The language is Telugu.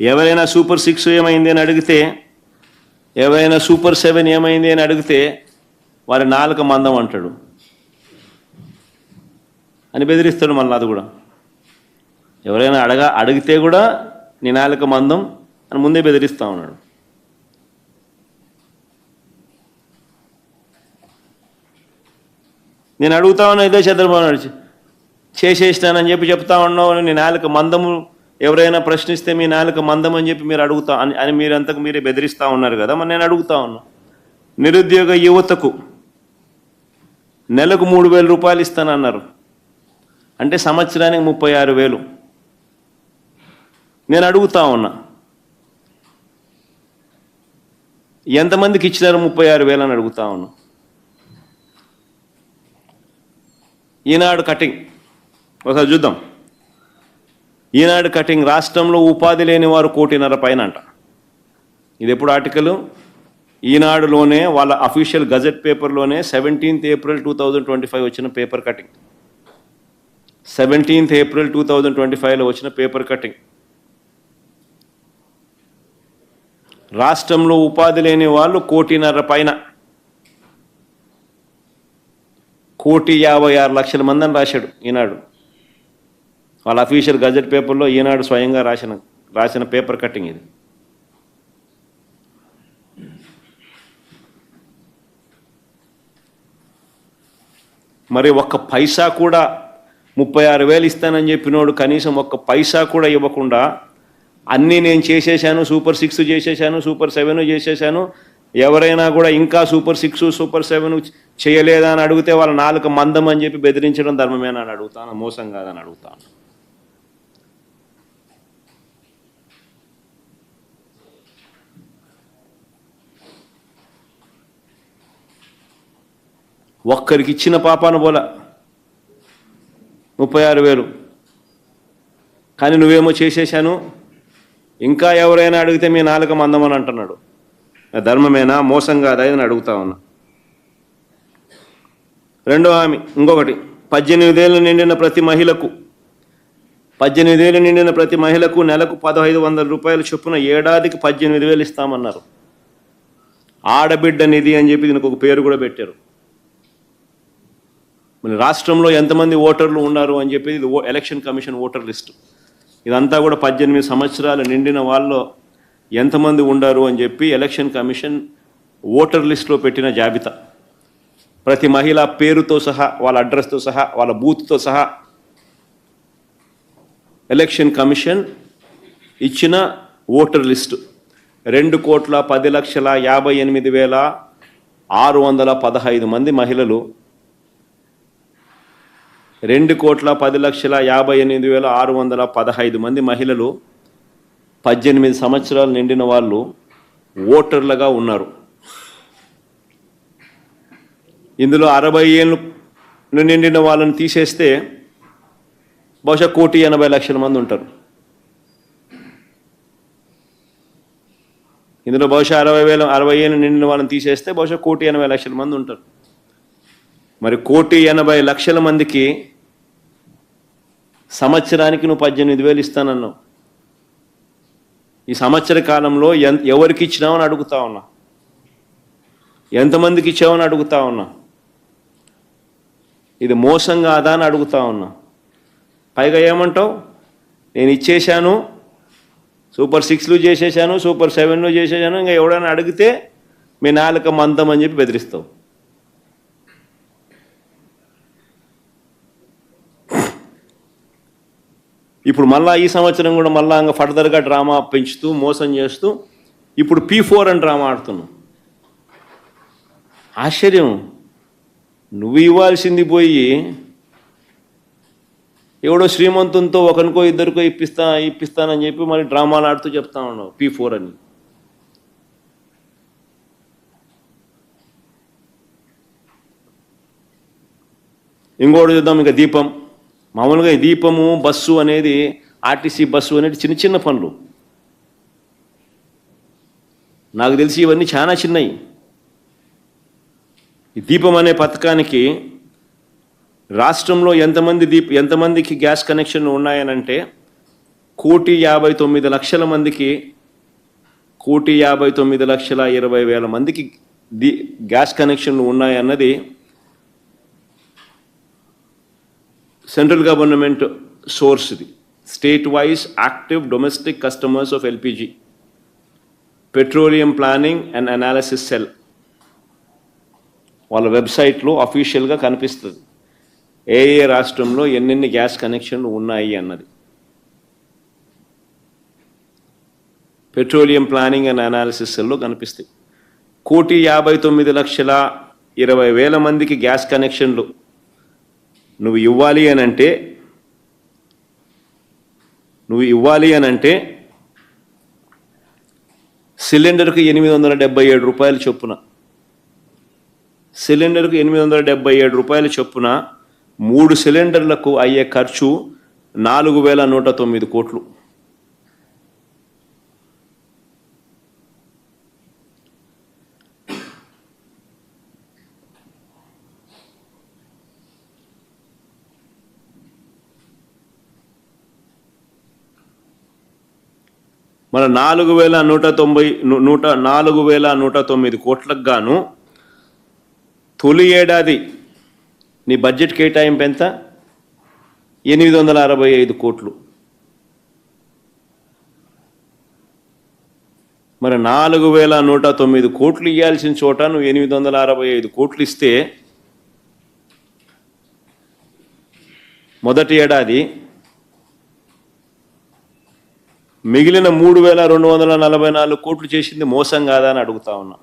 ఎవరైనా సూపర్ సిక్స్ ఏమైంది అని అడిగితే ఎవరైనా సూపర్ సెవెన్ ఏమైంది అని అడిగితే వారి నాలుక మందం అంటాడు. అని బెదిరిస్తాడు మళ్ళీ అది కూడా. ఎవరైనా అడగ అడిగితే కూడా నీ నాలుక మందం అని ముందే బెదిరిస్తా ఉన్నాడు. నేను అడుగుతా ఉన్నా ఇదే చంద్రబాబు నాయుడు చేసేసినానని చెప్పి చెప్తా ఉన్నావు నీ నాలుక మందము ఎవరైనా ప్రశ్నిస్తే మీ నాలుక మందం అని చెప్పి మీరు అడుగుతా అని అని మీరంతకు మీరే బెదిరిస్తూ ఉన్నారు కదా మరి నేను అడుగుతా ఉన్నా. నిరుద్యోగ యువతకు నెలకు మూడు వేల రూపాయలు ఇస్తానన్నారు. అంటే సంవత్సరానికి ముప్పై ఆరు వేలు. నేను అడుగుతా ఉన్నా. ఎంతమందికి ఇచ్చినారు ముప్పై ఆరు వేలు అని అడుగుతా ఉన్నా. ఈనాడు కటింగ్. ఒకసారి చూద్దాం. ఈనాడు కటింగ్ రాష్ట్రంలో ఉపాధి లేని వారు కోటిన్నర పైన అంట ఇది ఎప్పుడు ఆర్టికల్? ఈనాడులోనే వాళ్ళ official gazette పేపర్లోనే seventeenth April two thousand twenty five వచ్చిన paper cutting. Seventeenth April two thousand twenty ఫైవ్లో వచ్చిన పేపర్ కటింగ్. రాష్ట్రంలో ఉపాధి లేని వాళ్ళు కోటిన్నర పైన. కోటి యాభై ఆరు లక్షల మంది అని రాశాడు ఈనాడు. వాళ్ళ అఫీషియల్ గజెట్ పేపర్లో ఈనాడు స్వయంగా రాసిన రాసిన పేపర్ కట్టింగ్ ఇది. మరి ఒక్క పైసా కూడా ముప్పై ఆరు వేలు ఇస్తానని చెప్పినోడు కనీసం ఒక్క పైసా కూడా ఇవ్వకుండా అన్నీ నేను చేసేసాను సూపర్ సిక్స్ చేసేసాను సూపర్ సెవెన్ చేసేసాను ఎవరైనా కూడా ఇంకా సూపర్ సిక్స్ సూపర్ సెవెన్ చేయలేదా అని అడిగితే వాళ్ళ నాలుక మందం అని చెప్పి బెదిరించడం ధర్మమేనా అని అడుగుతాను మోసం కాదని అడుగుతాను. ఒక్కరికి ఇచ్చిన పాపాను పోల ముప్పై ఆరు వేలు. కానీ నువ్వేమో చేసేసాను ఇంకా ఎవరైనా అడిగితే మీ నాలుక మందమని అంటున్నాడు. ధర్మమేనా? మోసం కాదా? అని అడుగుతా ఉన్నా. రెండో హామీ ఇంకొకటి. పద్దెనిమిదేళ్ళు నిండిన ప్రతి మహిళకు పద్దెనిమిదేళ్ళు నిండిన ప్రతి మహిళకు నెలకు పదహైదు వందల రూపాయలు చొప్పున ఏడాదికి పద్దెనిమిది వేలు ఇస్తామన్నారు. ఆడబిడ్డ నిధి అని చెప్పి దీనికి ఒక పేరు కూడా పెట్టారు. మరి రాష్ట్రంలో ఎంతమంది ఓటర్లు ఉన్నారు అని చెప్పి ఇది ఓ- ఎలక్షన్ కమిషన్ ఓటర్ లిస్టు. ఇదంతా కూడా పద్దెనిమిది సంవత్సరాలు నిండిన వాళ్ళు ఎంతమంది ఉండారు అని చెప్పి ఎలక్షన్ కమిషన్ ఓటర్ లిస్టులో పెట్టిన జాబితా. ప్రతి మహిళ పేరుతో సహా వాళ్ళ అడ్రస్తో సహా వాళ్ళ బూత్తో సహా ఎలక్షన్ కమిషన్ ఇచ్చిన ఓటర్ లిస్టు. రెండు కోట్ల పది లక్షల యాభై ఎనిమిది వేల ఆరు వందల పదహైదు మంది మహిళలు రెండు కోట్ల పది లక్షల యాభై ఎనిమిది వేల ఆరు వందల పదహైదు మంది మహిళలు పద్దెనిమిది సంవత్సరాలు నిండిన వాళ్ళు ఓటర్లుగా ఉన్నారు. ఇందులో అరవై ఏళ్ళు నిండిన వాళ్ళని తీసేస్తే బహుశా కోటి ఎనభై లక్షల మంది ఉంటారు. ఇందులో బహుశా అరవై వేల అరవై ఏళ్ళు నిండిన వాళ్ళని తీసేస్తే బహుశా కోటి ఎనభై లక్షల మంది ఉంటారు. మరి కోటి ఎనభై లక్షల మందికి సంవత్సరానికి నువ్వు పద్దెనిమిది వేలు ఇస్తానన్నావు. ఈ సంవత్సర కాలంలో ఎంత ఎవరికి ఇచ్చినావని అడుగుతా ఉన్నా. ఎంతమందికి ఇచ్చావని అడుగుతా ఉన్నా. ఇది మోసం కాదా అని అడుగుతా ఉన్నా. పైగా ఏమంటావు? నేను ఇచ్చేశాను సూపర్ సిక్స్లు చేసేసాను సూపర్ సెవెన్లు చేసేసాను ఇంకా ఎవడైనా అడిగితే మీ నాలుక మందం అని చెప్పి బెదిరిస్తావు. ఇప్పుడు మళ్ళా ఈ సంవత్సరం కూడా మళ్ళా ఇంకా ఫర్దర్గా డ్రామా పెంచుతూ మోసం చేస్తూ ఇప్పుడు పీ ఫోర్ అని డ్రామా ఆడుతున్నాం. ఆశ్చర్యం. నువ్వు ఇవ్వాల్సింది పోయి ఎవడో శ్రీమంతునితో ఒకరికో ఇద్దరికో ఇప్పిస్తా ఇప్పిస్తానని చెప్పి మరి డ్రామాలు ఆడుతూ చెప్తా ఉన్నావు పీ ఫోర్ అని. ఇంకోటి చూద్దాం ఇంకా దీపం. మామూలుగా ఈ దీపము బస్సు అనేది ఆర్టీసీ బస్సు అనేది చిన్న చిన్న పనులు. నాకు తెలిసి ఇవన్నీ చాలా చిన్నవి ఈ దీపం అనే పథకానికి రాష్ట్రంలో ఎంతమంది దీప్ ఎంతమందికి గ్యాస్ కనెక్షన్లు ఉన్నాయనంటే కోటి యాభై తొమ్మిది లక్షల మందికి కోటి యాభై తొమ్మిది లక్షల ఇరవై వేల మందికి ది గ్యాస్ కనెక్షన్లు ఉన్నాయన్నది సెంట్రల్ గవర్నమెంట్ సోర్స్ ఇది. State wise active domestic customers of LPG. Petroleum planning and analysis cell. వాళ్ళ వెబ్సైట్లో అఫీషియల్గా కనిపిస్తుంది. ఏ ఏ రాష్ట్రంలో ఎన్నెన్ని గ్యాస్ కనెక్షన్లు ఉన్నాయి అన్నది. పెట్రోలియం ప్లానింగ్ అండ్ అనాలిసిస్ సెల్లో కనిపిస్తాయి. కోటి యాభై తొమ్మిది లక్షల ఇరవై వేల మందికి గ్యాస్ కనెక్షన్లు నువ్వు ఇవ్వాలి అని అంటే నువ్వు ఇవ్వాలి అని అంటే సిలిండర్కు ఎనిమిది వందల డెబ్బై ఏడు రూపాయలు చొప్పున సిలిండర్కు ఎనిమిది వందల డెబ్బై ఏడు రూపాయలు చొప్పున మూడు సిలిండర్లకు అయ్యే ఖర్చు నాలుగు వేల నూట తొమ్మిది కోట్లు. మన నాలుగు వేల నూట తొంభై నూట నాలుగు వేల నూట తొమ్మిది కోట్లకు గాను తొలి ఏడాది నీ బడ్జెట్ కేటాయింపు ఎంత? ఎనిమిది వందల అరవై ఐదు కోట్లు. మరి నాలుగు వేల నూట తొమ్మిది కోట్లు ఇవ్వాల్సిన చోట నువ్వు ఎనిమిది వందల అరవై ఐదు కోట్లు ఇస్తే మొదటి ఏడాది మిగిలిన మూడు వేల రెండు వందల నలభై నాలుగు కోట్లు చేసింది మోసం కాదా అని అడుగుతా ఉన్నాం.